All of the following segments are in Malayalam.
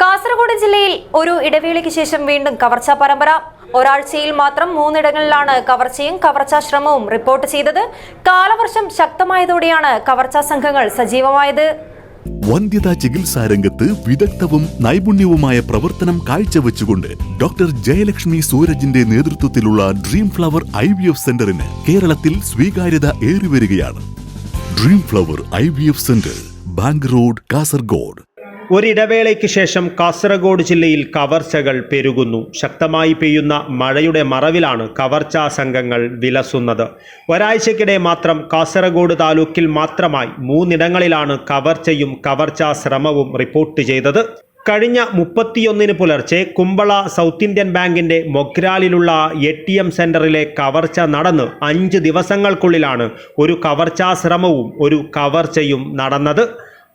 കാസർഗോഡ് ജില്ലയിൽ ഒരു ഇടവേളയ്ക്ക് ശേഷം വീണ്ടും കവർച്ചാ പരമ്പര. ഒരാഴ്ചയിൽ മാത്രം മൂന്നിടങ്ങളിലാണ് കവർച്ചയും കവർച്ചാ ശ്രമവും റിപ്പോർട്ട് ചെയ്തത്. കാലവർഷം ശക്തമായതോടെയാണ് കവർച്ചാ സംഘങ്ങൾ സജീവമായത്. വന്ധ്യതാ ചികിത്സാ രംഗത്ത് വിദഗ്ധവും നൈപുണ്യവുമായ പ്രവർത്തനം കാഴ്ചവെച്ചുകൊണ്ട് ഡോക്ടർ ജയലക്ഷ്മി സൂരജിന്റെ നേതൃത്വത്തിലുള്ള dream flower I V F സെന്ററിന് കേരളത്തിൽ സ്വീകാര്യത ഏറിവരികയാണ്. Dream flower I V F centre bank road Kasaragod. ഒരിടവേളയ്ക്ക് ശേഷം കാസർഗോഡ് ജില്ലയിൽ കവർച്ചകൾ പെരുകുന്നു. ശക്തമായി പെയ്യുന്ന മഴയുടെ മറവിലാണ് കവർച്ചാ സംഘങ്ങൾ വിലസുന്നത്. ഒരാഴ്ചക്കിടെ മാത്രം കാസർഗോഡ് താലൂക്കിൽ മാത്രമായി മൂന്നിടങ്ങളിലാണ് കവർച്ചയും കവർച്ചാ ശ്രമവും റിപ്പോർട്ട് ചെയ്തത്. കഴിഞ്ഞ മുപ്പത്തിയൊന്നിന് പുലർച്ചെ കുമ്പള സൗത്ത് ഇന്ത്യൻ ബാങ്കിന്റെ മൊഗ്രാലിലുള്ള എ ടി എം സെന്ററിലെ കവർച്ച നടന്ന് അഞ്ച് ദിവസങ്ങൾക്കുള്ളിലാണ് ഒരു കവർച്ചാ ശ്രമവും ഒരു കവർച്ചയും നടന്നത്.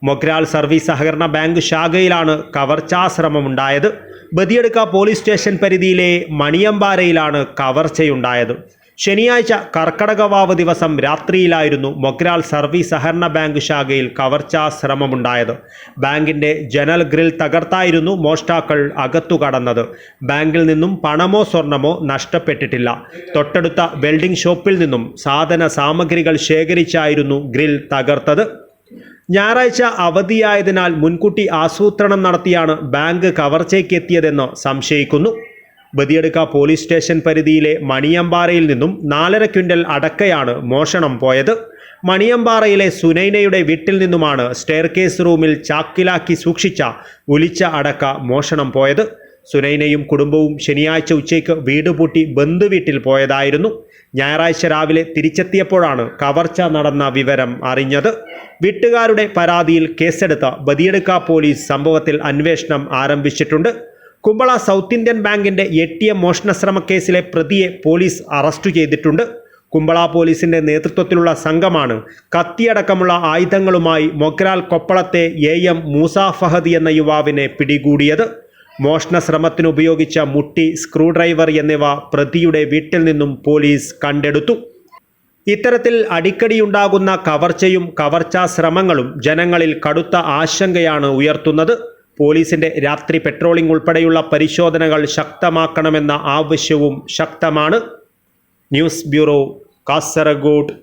മൊഗ്രാൽ സർവീസ് സഹകരണ ബാങ്ക് ശാഖയിലാണ് കവർച്ചാശ്രമമുണ്ടായത് ബദിയടുക്ക പോലീസ് സ്റ്റേഷൻ പരിധിയിലെ മണിയമ്പാരയിലാണ് കവർച്ചയുണ്ടായത്. ശനിയാഴ്ച കർക്കടകവാവ് ദിവസം രാത്രിയിലായിരുന്നു മൊഗ്രാൽ സർവീസ് സഹകരണ ബാങ്ക് ശാഖയിൽ കവർച്ചാ ശ്രമമുണ്ടായത്. ബാങ്കിന്റെ ജനൽ ഗ്രിൽ തകർത്തായിരുന്നു മോഷ്ടാക്കൾ അകത്തു കടന്നത്. ബാങ്കിൽ നിന്നും പണമോ സ്വർണമോ നഷ്ടപ്പെട്ടിട്ടില്ല. തൊട്ടടുത്ത വെൽഡിംഗ് ഷോപ്പിൽ നിന്നും സാധന സാമഗ്രികൾ ശേഖരിച്ചായിരുന്നു ഗ്രിൽ തകർത്തത്. ഞായറാഴ്ച അവധിയായതിനാൽ മുൻകൂട്ടി ആസൂത്രണം നടത്തിയാണ് ബാങ്ക് കവർച്ചയ്ക്ക് എത്തിയതെന്ന് സംശയിക്കുന്നു. ബദിയടുക്ക പോലീസ് സ്റ്റേഷൻ പരിധിയിലെ മണിയമ്പാറയിൽ നിന്നും നാലര ക്വിന്റൽ അടക്കയാണ് മോഷണം പോയത്. മണിയമ്പാറയിലെ സുനൈനയുടെ വീട്ടിൽ നിന്നുമാണ് സ്റ്റെയർ കേസ് റൂമിൽ ചാക്കിലാക്കി സൂക്ഷിച്ച ഒലിച്ച അടക്ക മോഷണം പോയത്. സുനൈനയും കുടുംബവും ശനിയാഴ്ച ഉച്ചയ്ക്ക് വീട് പൂട്ടി ബന്ധുവീട്ടിൽ പോയതായിരുന്നു. ഞായറാഴ്ച രാവിലെ തിരിച്ചെത്തിയപ്പോഴാണ് കവർച്ച നടന്ന വിവരം അറിഞ്ഞത്. വീട്ടുകാരുടെ പരാതിയിൽ കേസെടുത്ത ബദിയടുക്ക പോലീസ് സംഭവത്തിൽ അന്വേഷണം ആരംഭിച്ചിട്ടുണ്ട്. കുമ്പള സൗത്ത് ഇന്ത്യൻ ബാങ്കിന്റെ എ ടി എം മോഷണശ്രമ കേസിലെ പ്രതിയെ പോലീസ് അറസ്റ്റ് ചെയ്തിട്ടുണ്ട്. കുമ്പള പോലീസിന്റെ നേതൃത്വത്തിലുള്ള സംഘമാണ് കത്തിയടക്കമുള്ള ആയുധങ്ങളുമായി മൊഗ്രാൽ കൊപ്പളത്തെ എ എം മൂസ ഫഹദ് എന്ന യുവാവിനെ പിടികൂടിയത്. മോഷണ ശ്രമത്തിനുപയോഗിച്ച മുട്ടി സ്ക്രൂഡ്രൈവർ എന്നിവ പ്രതിയുടെ വീട്ടിൽ നിന്നും പോലീസ് കണ്ടെടുത്തു. ഇത്തരത്തിൽ അടിക്കടിയുണ്ടാകുന്ന കവർച്ചയും കവർച്ചാ ശ്രമങ്ങളും ജനങ്ങളിൽ കടുത്ത ആശങ്കയാണ് ഉയർത്തുന്നത്. പോലീസിന്റെ രാത്രി പെട്രോളിംഗ് ഉൾപ്പെടെയുള്ള പരിശോധനകൾ ശക്തമാക്കണമെന്ന ആവശ്യവും ശക്തമാണ്. News bureau Kasaragod.